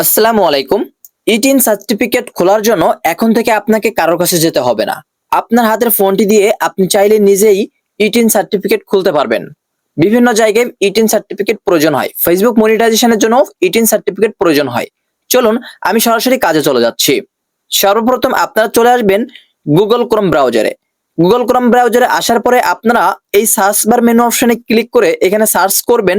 আসসালামু আলাইকুম। E-TIN certificate খোলার জন্য এখন থেকে আপনাকে কারোর কাছে যেতে হবে না। আপনার হাতের ফোনটি দিয়ে আপনি চাইলে নিজেই ইটিন সার্টিফিকেট খুলতে পারবেন। বিভিন্ন জায়গায় ইটিন সার্টিফিকেট প্রয়োজন হয়। ফেসবুক মনিটাইজেশনের জন্য ইটিন সার্টিফিকেট প্রয়োজন হয়। চলুন, আমি সরাসরি কাজে চলে যাচ্ছি। সর্বপ্রথম আপনারা চলে আসবেন গুগল ক্রোম ব্রাউজারে গুগল ক্রোম ব্রাউজারে আসার পরে আপনারা এই সার্চ বার মেনু অপশনে ক্লিক করে এখানে সার্চ করবেন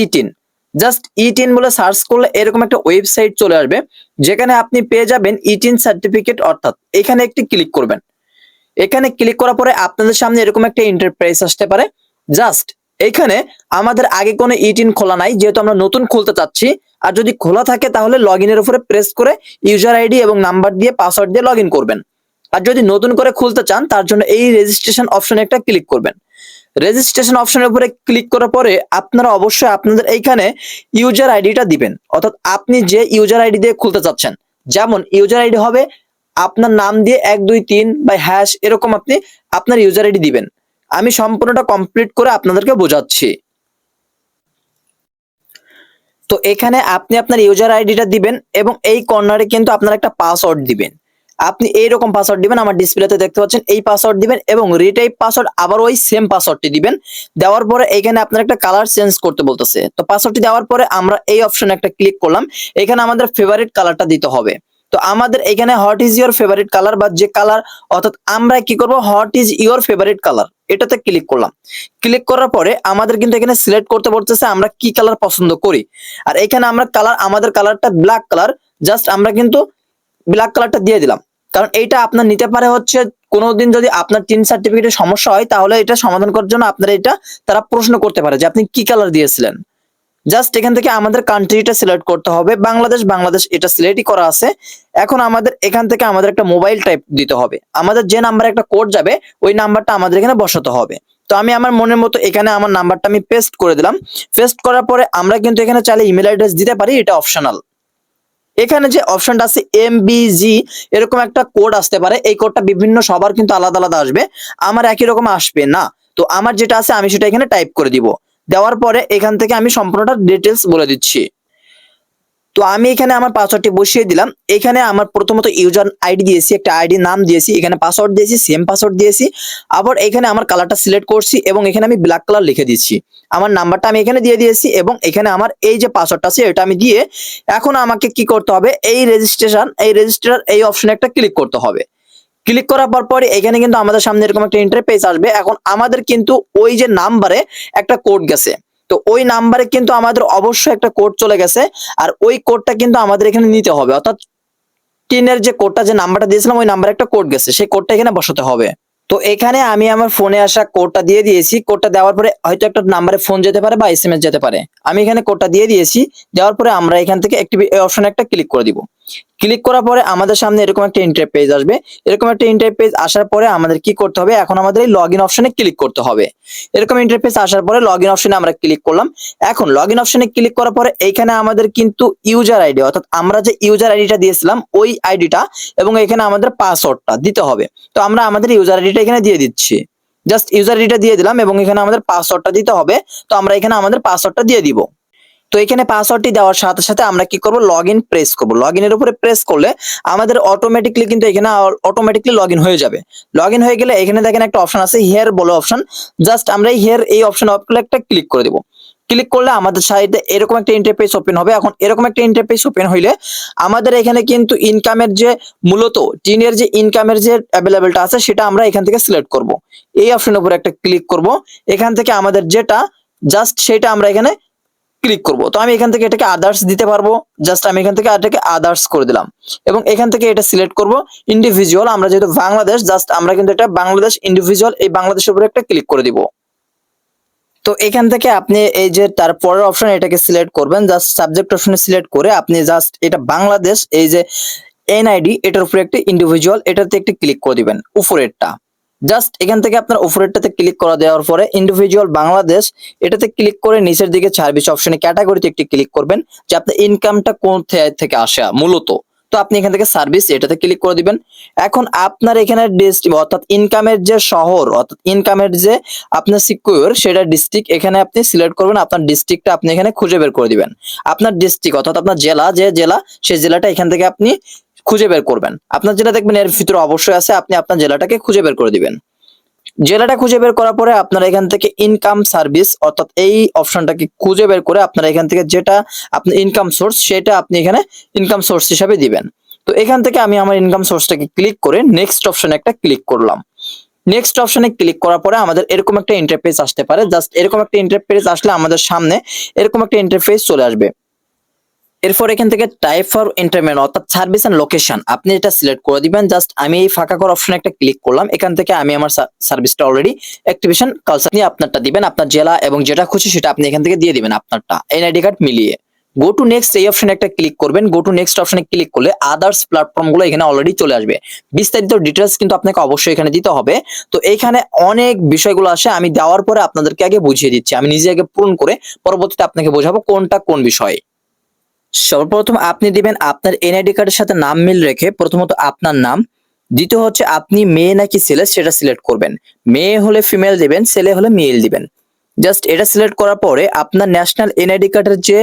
e TIN just e TIN বলে সার্চ করলে এরকম একটা ওয়েবসাইট চলে আসবে, যেখানে আপনি পেয়ে যাবেন ইটিন সার্টিফিকেট অর্থাৎ এখানে একটি ক্লিক করবেন। এখানে ক্লিক করার পরে আপনাদের সামনে এরকম একটা ইন্টারপ্রাইজ আসতে পারে। জাস্ট এখানে আমাদের আগে কোনো ইটিন খোলা নাই, যেহেতু আমরা নতুন খুলতে চাচ্ছি, আর যদি খোলা থাকে তাহলে লগ ইনের উপরে প্রেস করে ইউজার আইডি এবং নাম্বার দিয়ে পাসওয়ার্ড দিয়ে লগ করবেন। আর যদি নতুন করে খুলতে চান, তার জন্য এই রেজিস্ট্রেশন অপশনে একটা ক্লিক করবেন। রেজিস্ট্রেশন অপশনের উপরে ক্লিক করার পরে আপনারা অবশ্যই আপনাদের এইখানে ইউজার আইডিটা দিবেন। অর্থাৎ আপনি যে ইউজার আইডি দিয়ে খুলতে চাচ্ছেন, যেমন ইউজার আইডি হবে আপনার নাম দিয়ে এক, দুই, তিন বা হ্যাশ এরকম আপনি আপনার ইউজার আইডি দিবেন। আমি সম্পূর্ণটা কমপ্লিট করে আপনাদেরকে বোঝাচ্ছি। তো এখানে আপনি আপনার ইউজার আইডিটা দিবেন এবং এই কর্নারে কিন্তু আপনার একটা পাসওয়ার্ড দিবেন। আপনি এইরকম পাসওয়ার্ড দিবেন, আমার ডিসপ্লেতে দেখতে পাচ্ছেন, এই পাসওয়ার্ড দিবেন এবং রিটাইপ পাসওয়ার্ড আবার ওই সেম পাসওয়ার্ডটি দিবেন। দেওয়ার পরে এখানে আপনার একটা কালার চেঞ্জ করতে বলতেছে। তো পাসওয়ার্ডটি দেওয়ার পরে আমরা এই অপশনে একটা ক্লিক করলাম। এখানে আমাদের ফেভারিট কালারটা দিতে হবে। তো আমাদের এখানে what is your favourite colour বা যে কালার অর্থাৎ আমরা কি করব? What is your favourite colour এটাতে ক্লিক করলাম। ক্লিক করার পরে আমাদের কিন্তু এখানে সিলেক্ট করতে বলতেছে, আমরা কি কালার পছন্দ করি। আর এখানে আমরা কালার আমাদের কালারটা ব্ল্যাক কালার জাস্ট আমরা কিন্তু ব্ল্যাক কালারটা দিয়ে দিলাম। কারণ এইটা আপনার নিতে পারে হচ্ছে কোনোদিন যদি আপনার টিন সার্টিফিকেটের সমস্যা হয়, তাহলে এটা সমাধান করার জন্য আপনারা এটা তারা প্রশ্ন করতে পারে যে আপনি কি কালার দিয়েছিলেন। জাস্ট এখান থেকে আমাদের কান্ট্রিটা সিলেক্ট করতে হবে, বাংলাদেশ বাংলাদেশ এটা সিলেক্টই করা আছে। এখন আমাদের, এখান থেকে আমাদের একটা মোবাইল টাইপ দিতে হবে। আমাদের যে নাম্বারে একটা কোড যাবে, ওই নাম্বারটা আমাদের এখানে বসাতে হবে। তো আমি আমার মনের মতো এখানে আমার নাম্বারটা আমি পেস্ট করে দিলাম। পেস্ট করার পরে আমরা কিন্তু এখানে চাইলে ইমেল অ্যাড্রেস দিতে পারি, এটা অপশনাল এখানে যে অপশনটা আছে এম এরকম একটা কোড আসতে পারে। এই কোডটা বিভিন্ন সবার কিন্তু আলাদা আলাদা আসবে। আমার একই রকম আসবে না। তো আমার যেটা আছে, আমি সেটা এখানে টাইপ করে দিব। দেওয়ার পরে এখান থেকে আমি সম্পূর্ণটা ডিটেলস বলে দিচ্ছি। তো আমি এখানে আমার পাসওয়ার্ডটি বসিয়ে দিলাম। এখানে আমার প্রথমত ইউজার আইডি দিয়েছি, একটা আইডি নাম দিয়েছি, এখানে পাসওয়ার্ড দিয়েছি সেম পাসওয়ার্ড দিয়েছি। আবার এখানে আমার কালারটা সিলেক্ট করছি এবং এখানে আমি ব্ল্যাক কালার লিখে দিচ্ছি। আমার নাম্বারটা আমি এখানে দিয়ে দিয়েছি এবং এখানে আমার এই যে পাসওয়ার্ডটা আছে, এটা আমি দিয়ে এখন আমাকে কি করতে হবে? এই রেজিস্ট্রেশন এই রেজিস্টার এই অপশনে একটা ক্লিক করতে হবে। ক্লিক করার পর পরে এখানে কিন্তু আমাদের সামনে এরকম একটা ইন্টারফেস আসবে। এখন আমাদের কিন্তু ওই যে নাম্বারে একটা কোড গেছে। তো ওই নাম্বারে কিন্তু আমাদের অবশ্যই একটা কোড চলে গেছে, আর ওই কোডটা কিন্তু আমাদের এখানে নিতে হবে। অর্থাৎ টিনের যে কোডটা, যে নাম্বারটা দিয়েছিলাম, ওই নাম্বারে একটা কোড গেছে, সেই কোডটা এখানে বসাতে হবে। তো এখানে আমি আমার ফোনে আসা কোডটা দিয়ে দিয়েছি। কোডটা দেওয়ার পরে হয়তো একটা নাম্বারে ফোন যেতে পারে বা এসএমএস যেতে পারে। আমি এখানে কোডটা দিয়ে দিয়েছি। দেওয়ার পরে আমরা এখান থেকে একটি অপশনে একটা ক্লিক করে দিব। ক্লিক করার পরে আমাদের সামনে এরকম একটা ইন্টারপেজ আসবে। এরকম একটা ইন্টারপেজ আসার পরে আমাদের কি করতে হবে? এখন আমাদের এই লগ ইন অপশনে ক্লিক করতে হবে। এরকম ইন্টারপেজ আসার পরে লগ ইন অপশনে আমরা ক্লিক করলাম। এখন লগ ইন অপশনে ক্লিক করার পরে এইখানে আমাদের কিন্তু ইউজার আইডি অর্থাৎ আমরা যে ইউজার আইডিটা দিয়েছিলাম, ওই আইডিটা এবং এখানে আমাদের পাসওয়ার্ডটা দিতে হবে। তো আমরা আমাদের ইউজার আইডিটা এখানে দিয়ে দিচ্ছি। জাস্ট ইউজার আইডিটা দিয়ে দিলাম এবং এখানে আমাদের পাসওয়ার্ডটা দিতে হবে। তো আমরা এখানে আমাদের পাসওয়ার্ডটা দিয়ে দিব। তো এখানে পাসওয়ার্ডটি দেওয়ার সাথে সাথে আমরা কি করব? লগ ইন প্রেস করব। লগ ইনের উপরে প্রেস করলে আমাদের অটোমেটিকলি কিন্তু এখানে অটোমেটিকলি লগ ইন হয়ে যাবে। লগ ইন হয়ে গেলে এখানে দেখেন একটা অপশন আছে হেয়ার বলে অপশন জাস্ট আমরা হেয়ার এই অপশন করলে একটা ক্লিক করে দেবো। ক্লিক করলে আমাদের সাইডে এরকম একটা ইন্টারফেস ওপেন হবে। এখন এরকম একটা ইন্টারফেস ওপেন হইলে আমাদের এখানে কিন্তু ইনকামের যে মূলত, টিনের যে ইনকামের যে অ্যাভেলেবেলটা আছে, সেটা আমরা এখান থেকে সিলেক্ট করব। এই অপশনের উপরে একটা ক্লিক করব। এখান থেকে আমাদের যেটা জাস্ট সেটা আমরা এখানে ক্লিক করব। তো আমি এখান থেকে এটাকে আদার্স দিতে পারব। জাস্ট আমি এখান থেকে এটাকে আদার্স করে দিলাম। এবং এখান থেকে এটা সিলেক্ট করব। ইন্ডিভিজুয়াল আমরা যেহেতু বাংলাদেশ জাস্ট আমরা কিন্তু এটা বাংলাদেশ ইন্ডিভিজুয়াল এই বাংলাদেশের উপরে একটা ক্লিক করে দিব। তো এখান থেকে আপনি এই যে তার পরের অপশন এটাকে সিলেক্ট করবেন। জাস্ট সাবজেক্ট অপশনে সিলেক্ট করে আপনি জাস্ট এটা বাংলাদেশ, এই যে এনআইডি এটার উপরে একটি ইন্ডিভিজুয়াল এটাতে একটি ক্লিক করে দিবেন, উপরেরটা। জাস্ট এখান থেকে আপনার উপরেরটাতে ক্লিক করা দেওয়ার পরে ইন্ডিভিজুয়াল বাংলাদেশ, এটাতে ক্লিক করে নিচের দিকে সার্ভিস অপশনে ক্যাটাগরিতে একটি ক্লিক করবেন, যে আপনার ইনকামটা কোন থেকে আসে, মূলত। তো আপনি এখান থেকে সার্ভিস এটাতে ক্লিক করে দিবেন। এখন আপনার এখানে ডিস্ট্রিক্ট অর্থাৎ ইনকামের যে শহর, অর্থাৎ ইনকামের যে আপনার সিকিউর সেটা ডিস্ট্রিক্ট এখানে আপনি সিলেক্ট করবেন, আপনার ডিস্ট্রিক্টটা আপনি এখানে খুঁজে বের করে দিবেন। আপনার ডিস্ট্রিক্ট অর্থাৎ আপনার জেলা, যে জেলা সেই জেলাটা এখান থেকে আপনি খুঁজে বের করবেন। আপনার যেটা দেখবেন এর ভিতরে অবশ্যই আছে, আপনি আপনার জেলাটাকে খুঁজে বের করে দিবেন। জেলাটা খুঁজে বের করার পরে আপনারা এখান থেকে ইনকাম সার্ভিস অর্থাৎ এই অপশনটাকে খুঁজে বের করে আপনারা এখান থেকে যেটা আপনার ইনকাম সোর্স সেটা আপনি এখানে ইনকাম সোর্স হিসাবে দিবেন। তো এখান থেকে আমি আমার ইনকাম সোর্সটাকে ক্লিক করে নেক্সট অপশনে একটা ক্লিক করলাম। নেক্সট অপশনে ক্লিক করার পরে আমাদের এরকম একটা ইন্টারফেস আসতে পারে। জাস্ট এরকম একটা ইন্টারফেস আসলে আমাদের সামনে এরকম একটা ইন্টারফেস চলে আসবে। এরপর এখান থেকে টাইপ ফর ইন্টারমেন অর্থাৎ সার্ভিস এন্ড লোকেশন আপনি এটা সিলেক্ট করে দিবেন। জাস্ট আমি এই ফাঁকা করা অপশনে একটা ক্লিক করলাম। এখান থেকে আমি আমার সার্ভিসটা অলরেডি অ্যাক্টিভেশন কালচার নিয়ে আপনারটা দিবেন। আপনার জেলা এবং যেটা খুশি সেটা আপনি এখান থেকে দিয়ে দিবেন আপনারটা। এনআইডি কার্ড মিলিয়ে। গো টু নেক্সট এই অপশনে একটা ক্লিক করবেন। গো টু নেক্সট অপশনে ক্লিক করলে আদার্স প্ল্যাটফর্মগুলো এখানে অলরেডি চলে আসবে। বিস্তারিত ডিটেলস কিন্তু আপনাকে অবশ্যই এখানে দিতে হবে। তো এইখানে অনেক বিষয়গুলো আসে। আমি দেওয়ার পরে আপনাদেরকে আগে বুঝিয়ে দিচ্ছি। আমি নিজে আগে পূরণ করে পরবর্তীতে আপনাকে বোঝাবো কোনটা কোন বিষয়। সর্বপ্রথম আপনি দিবেন আপনার এনআইডি কার্ডের সাথে নাম মিল রেখে প্রথমত আপনার নাম, দ্বিতীয় হচ্ছে আপনি মেয়ে নাকি ছেলে সেটা সিলেক্ট করবেন। মেয়ে হলে ফিমেল দিবেন, ছেলে হলে মেল দিবেন। জাস্ট এটা সিলেক্ট করার পরে আপনার ন্যাশনাল এনআইডি কার্ডের যে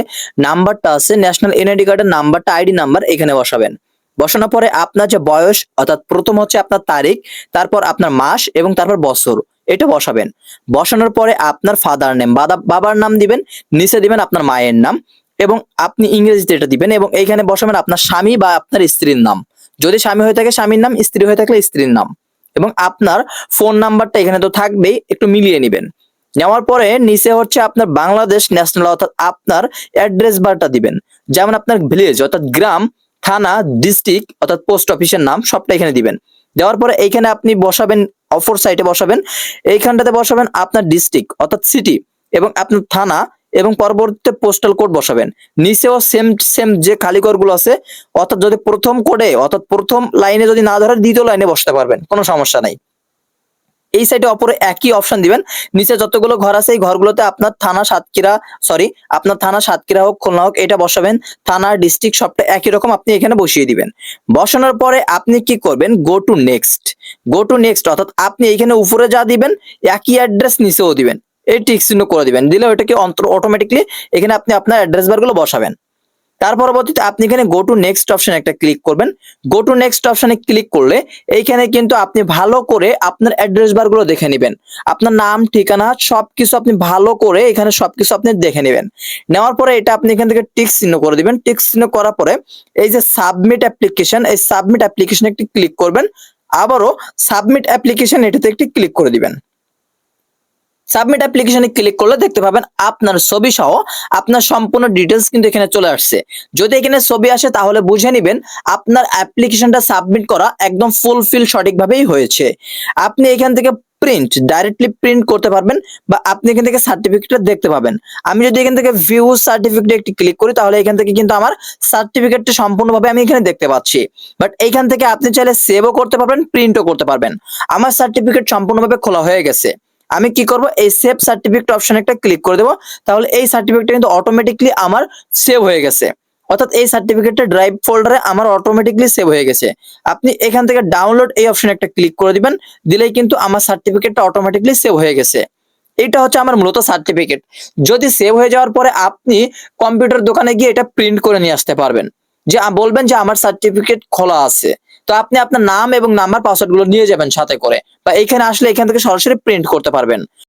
নাম্বারটা আছে, ন্যাশনাল এনআইডি কার্ডের নাম্বারটা, আইডি নাম্বার এখানে বসাবেন। বসানোর পরে আপনার যে বয়স, অর্থাৎ প্রথম হচ্ছে আপনার তারিখ, তারপর আপনার মাস এবং তারপর বছর, এটা বসাবেন। বসানোর পরে আপনার ফাদার নেম বাবার নাম দিবেন, নিচে দিবেন আপনার মায়ের নাম। এবং আপনি ইংরেজিতে এটা দিবেন এবং এইখানে বসাবেন আপনার স্বামী বা আপনার স্ত্রীর নাম। যদি স্বামী হয়ে থাকে, স্বামীর নাম, স্ত্রী হয়ে থাকলে স্ত্রীর নাম। এবং আপনার ফোন নাম্বারটা এখানে তো থাকবেই, একটু মিলিয়ে নেবেন। নেওয়ার পরে নিচে হচ্ছে আপনার বাংলাদেশ ন্যাশনাল অর্থাৎ আপনার অ্যাড্রেস বারটা দিবেন। যেমন আপনার ভিলেজ অর্থাৎ গ্রাম, থানা ডিস্ট্রিক্ট অর্থাৎ পোস্ট অফিসের নাম, সবটা এখানে দিবেন। দেওয়ার পরে এইখানে আপনি বসাবেন অফর সাইডে বসাবেন। এইখানটাতে বসাবেন আপনার ডিস্ট্রিক্ট অর্থাৎ সিটি এবং আপনার থানা এবং পরবর্তীতে পোস্টাল কোড বসাবেন। নিচেও সেম সেম যে খালি ঘরগুলো আছে, অর্থাৎ যদি প্রথম কোডে অর্থাৎ প্রথম লাইনে যদি না ধরে দ্বিতীয় লাইনে বসতে পারবেন, কোনো সমস্যা নাই। এই সাইডে অপরে একই অপশন দিবেন। নিচে যতগুলো ঘর আছে, এই ঘরগুলোতে আপনার থানা সাতক্ষীরা সরি আপনার থানা সাতক্ষীরা হোক, খুলনা হোক, এটা বসাবেন। থানা ডিস্ট্রিক্ট সবটা একই রকম আপনি এখানে বসিয়ে দিবেন। বসানোর পরে আপনি কি করবেন? Go to next go to next অর্থাৎ আপনি এখানে উপরে যা দিবেন, একই অ্যাড্রেস নিচেও দিবেন। এই টিক চিহ্ন করে দিবেন। দিলে ওটাকে অন্তর অটোমেটিকলি এখানে আপনি আপনার অ্যাড্রেস বারগুলো বসাবেন। তার পরবর্তীতে আপনি এখানে গো টু নেক্সট অপশন একটা ক্লিক করবেন। গো টু নেক্সট অপশনে ক্লিক করলে এইখানে কিন্তু আপনি ভালো করে আপনার অ্যাড্রেস বারগুলো দেখে নেবেন। আপনার নাম, ঠিকানা, সবকিছু আপনি ভালো করে এখানে সবকিছু আপনি দেখে নেবেন। নেওয়ার পরে এটা আপনি এখান থেকে টিক চিহ্ন করে দিবেন। টিক চিহ্ন করার পরে এই যে সাবমিট অ্যাপ্লিকেশন এই সাবমিট অ্যাপ্লিকেশনে একটি ক্লিক করবেন। আবারও সাবমিট অ্যাপ্লিকেশন এটাতে একটি ক্লিক করে দিবেন। সাবমিট অ্যাপ্লিকেশনে ক্লিক করলে দেখতে পাবেন আপনার ছবি সহ আপনার সম্পূর্ণ ডিটেলস কিন্তু এখানে চলে আসছে। যদি এখানে ছবি আসে তাহলে বুঝে নেবেন আপনার অ্যাপ্লিকেশনটা সাবমিট করা একদম ফুলফিল সঠিকভাবেই হয়েছে। আপনি এখান থেকে প্রিন্ট ডাইরেক্টলি প্রিন্ট করতে পারবেন বা আপনি এখান থেকে সার্টিফিকেটটা দেখতে পাবেন। আমি যদি এখান থেকে ভিউ সার্টিফিকেট একটি ক্লিক করি তাহলে এখান থেকে কিন্তু আমার সার্টিফিকেটটা সম্পূর্ণভাবে আমি এখানে দেখতে পাচ্ছি। বাট এইখান থেকে আপনি চাইলে সেভও করতে পারবেন প্রিন্টও করতে পারবেন। আমার সার্টিফিকেট সম্পূর্ণভাবে খোলা হয়ে গেছে। আমি কি করব? এই সেভ সার্টিফিকেট অপশন একটা ক্লিক করে দেবো। তাহলে এই সার্টিফিকেটটা কিন্তু অটোমেটিকলি আমার সেভ হয়ে গেছে। অর্থাৎ এই সার্টিফিকেটটা ড্রাইভ ফোল্ডারে আমার অটোমেটিকলি সেভ হয়ে গেছে। আপনি এখান থেকে ডাউনলোড এই অপশন একটা ক্লিক করে দিবেন। দিলেই কিন্তু আমার সার্টিফিকেটটা অটোমেটিকলি সেভ হয়ে গেছে। এটা হচ্ছে আমার মূলত সার্টিফিকেট যদি সেভ হয়ে যাওয়ার পরে আপনি কম্পিউটার দোকানে গিয়ে এটা প্রিন্ট করে নিয়ে আসতে পারবেন। যে বলবেন যে আমার সার্টিফিকেট খোলা আছে। তো আপনি আপনার নাম এবং নাম্বার পাসওয়ার্ডগুলো নিয়ে যাবেন সাথে করে বা এখানে আসলে এখান থেকে সরাসরি প্রিন্ট করতে পারবেন।